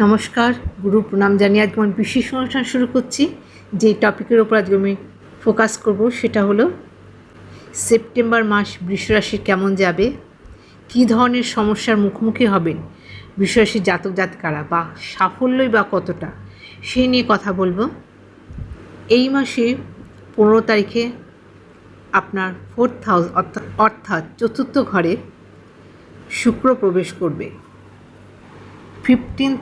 নমস্কার, গুরু প্রণাম জানিয়ে আজকে আমি বিশেষ অনুষ্ঠান শুরু করছি। যে টপিকের ওপর আজকে আমি ফোকাস করব সেটা হলো, সেপ্টেম্বর মাস বৃষরাশির কেমন যাবে? কী ধরনের সমস্যার মুখোমুখি হবেন? বৃষরাশির জাতক জাতিকারা বা সাফল্যই বা কতটা? সেই নিয়ে কথা বলব। এই মাসে পনেরো তারিখে আপনার ফোর্থ হাউস অর্থাৎ চতুর্থ ঘরে শুক্র প্রবেশ করবে। ফিফটিন্থ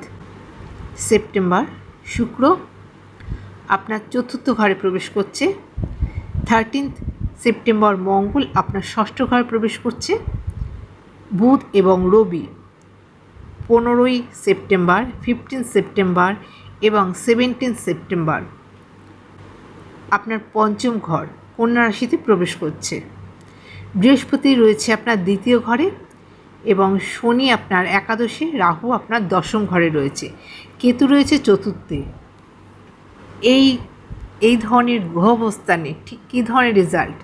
সেপ্টেম্বর, শুক্র। আপনার চতুর্থ ঘরে প্রবেশ করছে। থার্টিন্থ সেপ্টেম্বর, মঙ্গল, আপনার ষষ্ঠ ঘরে প্রবেশ করছে। বুধ এবং রবি, পনেরোই সেপ্টেম্বর ফিফটিন সেপ্টেম্বর এবং সেভেন্টিন সেপ্টেম্বর, আপনার পঞ্চম ঘর, কন্যা রাশিতে প্রবেশ করছে। বৃহস্পতি রয়েছে আপনার দ্বিতীয় ঘরে। এবং শনি আপনার একাদশে, রাহু আপনার দশম ঘরে রয়েছে। কেতু রয়েছে চতুর্থে। এই এই ধরনের গ্রহ অবস্থানে ঠিক কী ধরনের রেজাল্ট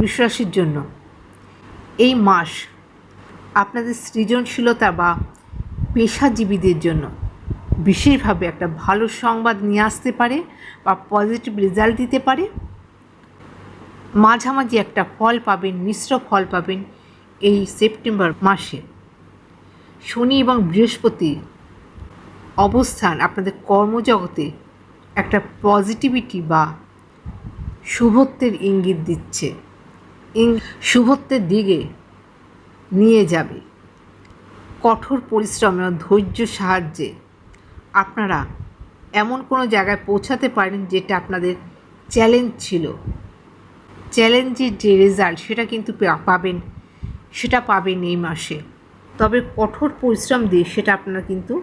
বিশ্বাসের জন্য। এই মাস আপনাদের সৃজনশীলতা বা পেশাজীবীদের জন্য বিশেষভাবে একটা ভালো সংবাদ নিয়ে আসতে পারে বা পজিটিভ রেজাল্ট দিতে পারে। মাঝামাঝি একটা ফল পাবেন, মিশ্র ফল পাবেন। এই সেপ্টেম্বর মাসে শনি এবং বৃহস্পতি অবস্থান আপনাদের কর্মজগতে একটা পজিটিভিটি বা শুভত্বের ইঙ্গিত দিচ্ছে। শুভত্বের দিকে নিয়ে যাবে। কঠোর পরিশ্রম এবং ধৈর্য সাহায্যে আপনারা এমন কোনো জায়গায় পৌঁছাতে পারেন যেটা আপনাদের চ্যালেঞ্জ ছিল। চ্যালেঞ্জের যে রেজাল্ট সেটা কিন্তু পাবেন সেটা পাবেন এই মাসে। তবে কঠোর পরিশ্রম দিয়ে সেটা আপনারা কিন্তু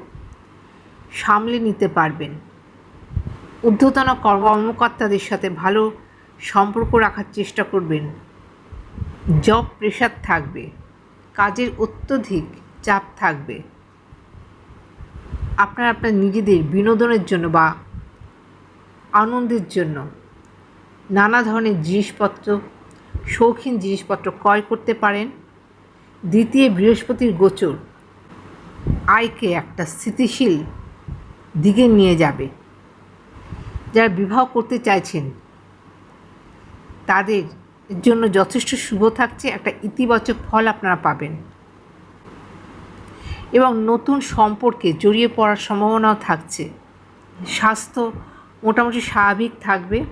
সামলে নিতে পারবেন। ঊর্ধ্বতন কর্মকর্তাদের সাথে ভালো সম্পর্ক রাখার চেষ্টা করবেন। জব প্রেশার থাকবে। কাজের অত্যধিক চাপ থাকবে। আপনারা আপনার নিজেদের বিনোদনের জন্য বা আনন্দের জন্য নানা ধরনের জিনিসপত্র, শৌখিন জিনিসপত্র ক্রয় করতে পারেন। দ্বিতীয় বৃহস্পতির গোচর। আয়কে একটা স্থিতিশীল দিকে নিয়ে যাবে। যারা বিবাহ করতে চাইছেন, তাদের জন্য যথেষ্ট শুভ থাকছে, একটা ইতিবাচক ফল আপনারা পাবেন। এবং নতুন সম্পর্কে জড়িয়ে পড়ার সম্ভাবনাও থাকছে। স্বাস্থ্য মোটামুটি স্বাভাবিক থাকবে।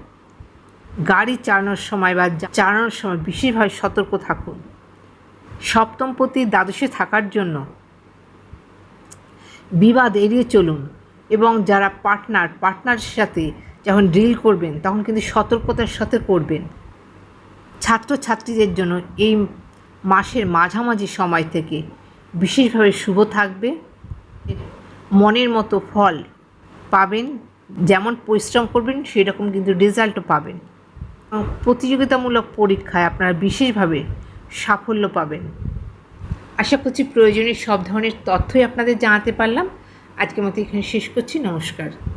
গাড়ি চালানোর সময় বা চালানোর সময় বিশেষভাবে সতর্ক থাকুন। সপ্তম পতি দ্বাদশে থাকার জন্য। বিবাদ এড়িয়ে চলুন এবং যারা পার্টনার, পার্টনারের সাথে যখন ড্রিল করবেন, তখন কিন্তু সতর্কতার সাথে করবেন। ছাত্রছাত্রীদের জন্য এই মাসের মাঝামাঝি সময় থেকে বিশেষভাবে শুভ থাকবে। মনের মতো ফল পাবেন, যেমন পরিশ্রম করবেন, সেরকম কিন্তু রেজাল্টও পাবেন। প্রতিযোগিতামূলক পরীক্ষায় আপনারা বিশেষভাবে সাফল্য পাবেন। আশা করছি প্রয়োজনীয় সব ধরনের তথ্যই আপনাদের জানাতে পারলাম। আজকের মতো এখানে শেষ করছি। নমস্কার।